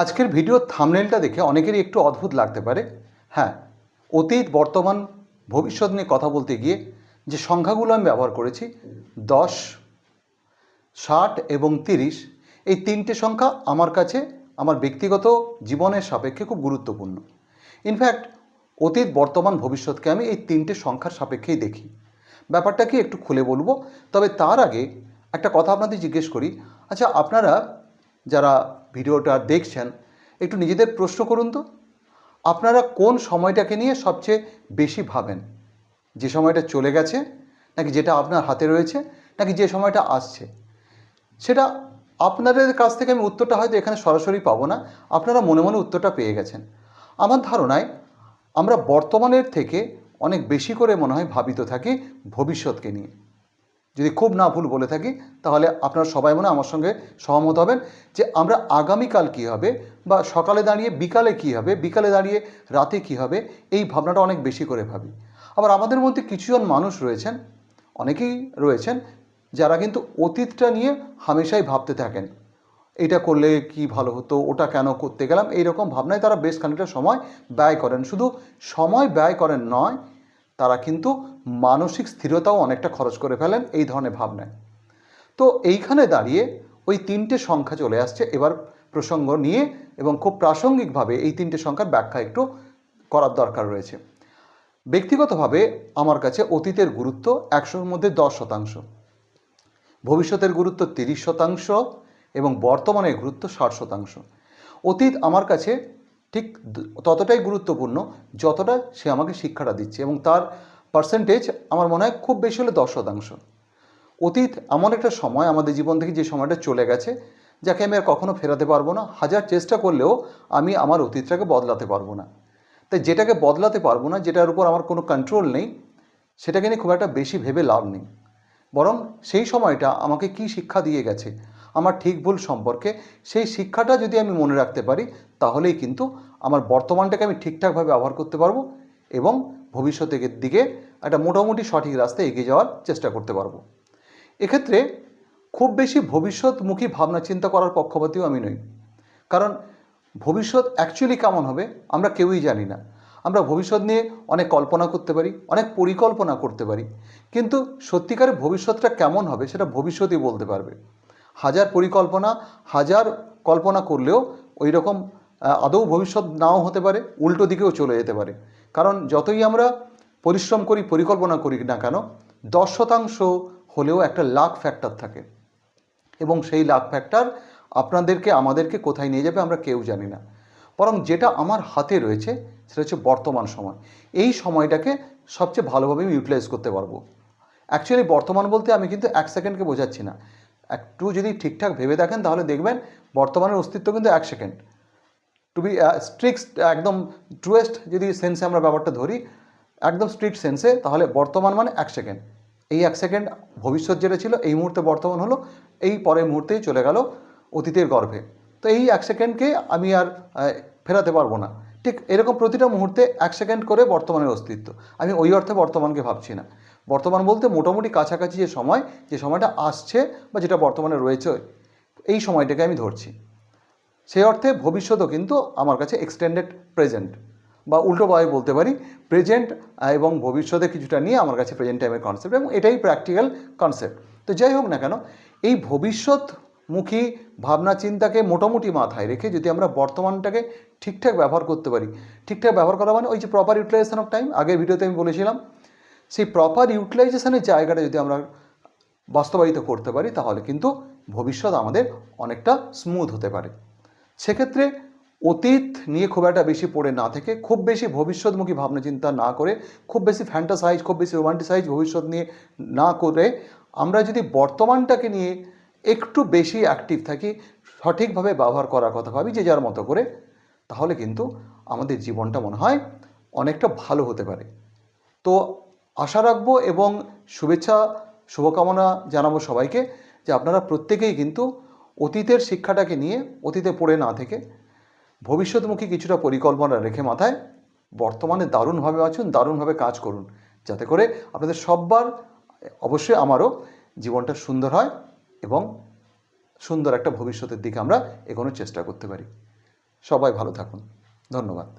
আজকের ভিডিওর থামনেলটা দেখে অনেকেরই একটু অদ্ভুত লাগতে পারে। হ্যাঁ অতীত, বর্তমান, ভবিষ্যৎ নিয়ে কথা বলতে গিয়ে যে সংখ্যাগুলো আমি ব্যবহার করেছি, দশ, ষাট এবং তিরিশ, এই তিনটে সংখ্যা আমার কাছে আমার ব্যক্তিগত জীবনের সাপেক্ষে খুব গুরুত্বপূর্ণ। ইনফ্যাক্ট অতীত, বর্তমান, ভবিষ্যৎকে আমি এই তিনটে সংখ্যার সাপেক্ষেই দেখি। ব্যাপারটা কি একটু খুলে বলব, তবে তার আগে একটা কথা আপনাদের জিজ্ঞেস করি আচ্ছা আপনারা যারা ভিডিওটা দেখছেন, একটু নিজেদের প্রশ্ন করুন তো। আপনারা কোন সময়টাকে নিয়ে সবচেয়ে বেশি ভাবেন? যে সময়টা চলে গেছে, নাকি যেটা আপনার হাতে রয়েছে, নাকি যে সময়টা আসছে? সেটা আপনাদের কাছ থেকে আমি উত্তরটা হয়তো এখানে সরাসরি পাবো না। আপনারা মনে মনে উত্তরটা পেয়ে গেছেন। আমার ধারণায় আমরা বর্তমানের থেকে অনেক বেশি করে মনে হয় ভাবিত থাকি ভবিষ্যৎকে নিয়ে। যদি খুব না ভুল বলে থাকি, তাহলে আপনারা সবাই মনে আমার সঙ্গে সহমত হবেন যে আমরা আগামীকাল কী হবে বা সকালে দাঁড়িয়ে বিকালে কী হবে, বিকালে দাঁড়িয়ে রাতে কী হবে, এই ভাবনাটা অনেক বেশি করে ভাবি। আবার আমাদের মধ্যে কিছুজন মানুষ রয়েছেন, অনেকেই রয়েছেন, যারা কিন্তু অতীতটা নিয়ে হামেশাই ভাবতে থাকেন। এটা করলে কি ভালো হতো, ওটা কেন করতে গেলাম, এইরকম ভাবনায় তারা বেশ খানিকটা সময় ব্যয় করেন। শুধু সময় ব্যয় করেন নয় তারা কিন্তু মানসিক স্থিরতাও অনেকটা খরচ করে ফেলেন এই ধরনের ভাবনায়। তো এইখানে দাঁড়িয়ে ওই তিনটে সংখ্যা চলে আসছে। এবার প্রসঙ্গ নিয়ে এবং খুব প্রাসঙ্গিকভাবে এই তিনটে সংখ্যার ব্যাখ্যা একটু করার দরকার রয়েছে। ব্যক্তিগতভাবে আমার কাছে অতীতের গুরুত্ব একশোর মধ্যে দশ শতাংশ, ভবিষ্যতের গুরুত্ব তিরিশ শতাংশ এবং বর্তমানের গুরুত্ব ষাট শতাংশ। অতীত আমার কাছে ঠিক ততটাই গুরুত্বপূর্ণ যতটা সে আমাকে শিক্ষাটা দিচ্ছে এবং তার পার্সেন্টেজ আমার মনে হয় খুব বেশি হলে দশ শতাংশ। অতীত এমন একটা সময় আমাদের জীবন থেকে যে সময়টা চলে গেছে, যাকে আমি আর কখনো ফেরাতে পারব না, হাজার চেষ্টা করলেও আমি আমার অতীতটাকে বদলাতে পারব না। তাই যেটাকে বদলাতে পারব না, যেটার উপর আমার কোনো কন্ট্রোল নেই, সেটাকে নিয়ে খুব একটা বেশি ভেবে লাভ নেই। বরং সেই সময়টা আমাকে কি শিক্ষা দিয়ে গেছে আমার ঠিক ভুল সম্পর্কে, সেই শিক্ষাটা যদি আমি মনে রাখতে পারি, তাহলেই কিন্তু আমার বর্তমানটাকে আমি ঠিকঠাকভাবে ব্যবহার করতে পারব এবং ভবিষ্যতের দিকে একটা মোটামুটি সঠিক রাস্তায় এগিয়ে যাওয়ার চেষ্টা করতে পারব। এক্ষেত্রে খুব বেশি ভবিষ্যৎমুখী ভাবনা চিন্তা করার পক্ষপাতীও আমি নই। কারণ ভবিষ্যৎ অ্যাকচুয়ালি কেমন হবে, আমরা কেউই জানি না। আমরা ভবিষ্যৎ নিয়ে অনেক কল্পনা করতে পারি, অনেক পরিকল্পনা করতে পারি। কিন্তু সত্যিকারের ভবিষ্যৎটা কেমন হবে, সেটা ভবিষ্যতই বলতে পারবে। হাজার পরিকল্পনা, হাজার কল্পনা করলেও ওই রকম আদৌ ভবিষ্যৎ নাও হতে পারে, উল্টো দিকেও চলে যেতে পারে। কারণ যতই আমরা পরিশ্রম করি, পরিকল্পনা করি না কেন, দশ শতাংশ হলেও একটা লাখ ফ্যাক্টর থাকে। এবং সেই লাখ ফ্যাক্টর আপনাদেরকে, আমাদেরকে কোথায় নিয়ে যাবে আমরা কেউ জানি না। বরং যেটা আমার হাতে রয়েছে, সেটা হচ্ছে বর্তমান সময়। এই সময়টাকে সবচেয়ে ভালোভাবে আমি ইউটিলাইজ করতে পারব। অ্যাকচুয়ালি বর্তমান বলতে আমি কিন্তু এক সেকেন্ডকে বোঝাচ্ছি না। একটু যদি ঠিকঠাক ভেবে দেখেন, তাহলে দেখবেন বর্তমানের অস্তিত্ব কিন্তু এক সেকেন্ড। টু বি স্ট্রিক্ট একদম ট্রুয়েস্ট যদি সেন্সে আমরা ব্যাপারটা ধরি, একদম স্ট্রিক্ট সেন্সে তাহলে বর্তমান মানে এক সেকেন্ড। এই এক সেকেন্ড ভবিষ্যৎ যেটা ছিল, এই মুহূর্তে বর্তমান হলো, এই পরের মুহূর্তেই চলে গেল অতীতের গর্ভে। তো এই এক সেকেন্ডকে আমি আর ফেরাতে পারব না। ঠিক এরকম প্রতিটা মুহূর্তে এক সেকেন্ড করে বর্তমানের অস্তিত্ব। আমি ওই অর্থে বর্তমানকে ভাবছি না। বর্তমান বলতে মোটামুটি কাছাকাছি যে সময়, যে সময়টা আসছে বা যেটা বর্তমানে রয়েছে, এই সময়টাকে আমি ধরছি। সেই অর্থে ভবিষ্যৎও কিন্তু আমার কাছে এক্সটেন্ডেড প্রেজেন্ট বা উল্টোভাবে বলতে পারি প্রেজেন্ট এবং ভবিষ্যতে কিছুটা নিয়ে আমার কাছে প্রেজেন্ট টাইমের কনসেপ্ট এবং এটাই প্র্যাকটিক্যাল কনসেপ্ট তো যাই হোক না কেন, এই ভবিষ্যৎমুখী ভাবনা চিন্তাকে মোটামুটি মাথায় রেখে যদি আমরা বর্তমানটাকে ঠিকঠাক ব্যবহার করতে পারি, ঠিকঠাক ব্যবহার করা মানে ওই যে প্রপার ইউটিলাইজেশন অফ টাইম আগের ভিডিওতে আমি বলেছিলাম সেই প্রপার ইউটিলাইজেশনের জায়গাটা যদি আমরা বাস্তবায়িত করতে পারি, তাহলে কিন্তু ভবিষ্যৎ আমাদের অনেকটা স্মুথ হতে পারে। সেক্ষেত্রে অতীত নিয়ে খুব একটা বেশি পড়ে না থেকে, খুব বেশি ভবিষ্যৎমুখী ভাবনা চিন্তা না করে, খুব বেশি ফ্যান্টাসাইজ খুব বেশি রোমান্টিসাইজ ভবিষ্যৎ নিয়ে না করে, আমরা যদি বর্তমানটাকে নিয়ে একটু বেশি অ্যাক্টিভ থাকি, সঠিকভাবে ব্যবহার করার কথা ভাবি যে যার মতো করে, তাহলে কিন্তু আমাদের জীবনটা মনে হয় অনেকটা ভালো হতে পারে। তো আশা রাখব এবং শুভেচ্ছা, শুভকামনা জানাব সবাইকে যে আপনারা প্রত্যেকেই কিন্তু অতীতের শিক্ষাটাকে নিয়ে, অতীতে পড়ে না থেকে ভবিষ্যৎমুখী কিছুটা পরিকল্পনা রেখে মাথায় বর্তমানে দারুণভাবে বাঁচুন দারুণভাবে কাজ করুন। যাতে করে আপনাদের সববার, অবশ্যই আমারও জীবনটা সুন্দর হয় এবং সুন্দর একটা ভবিষ্যতের দিকে আমরা এগোনোর চেষ্টা করতে পারি। সবাই ভালো থাকুন। ধন্যবাদ।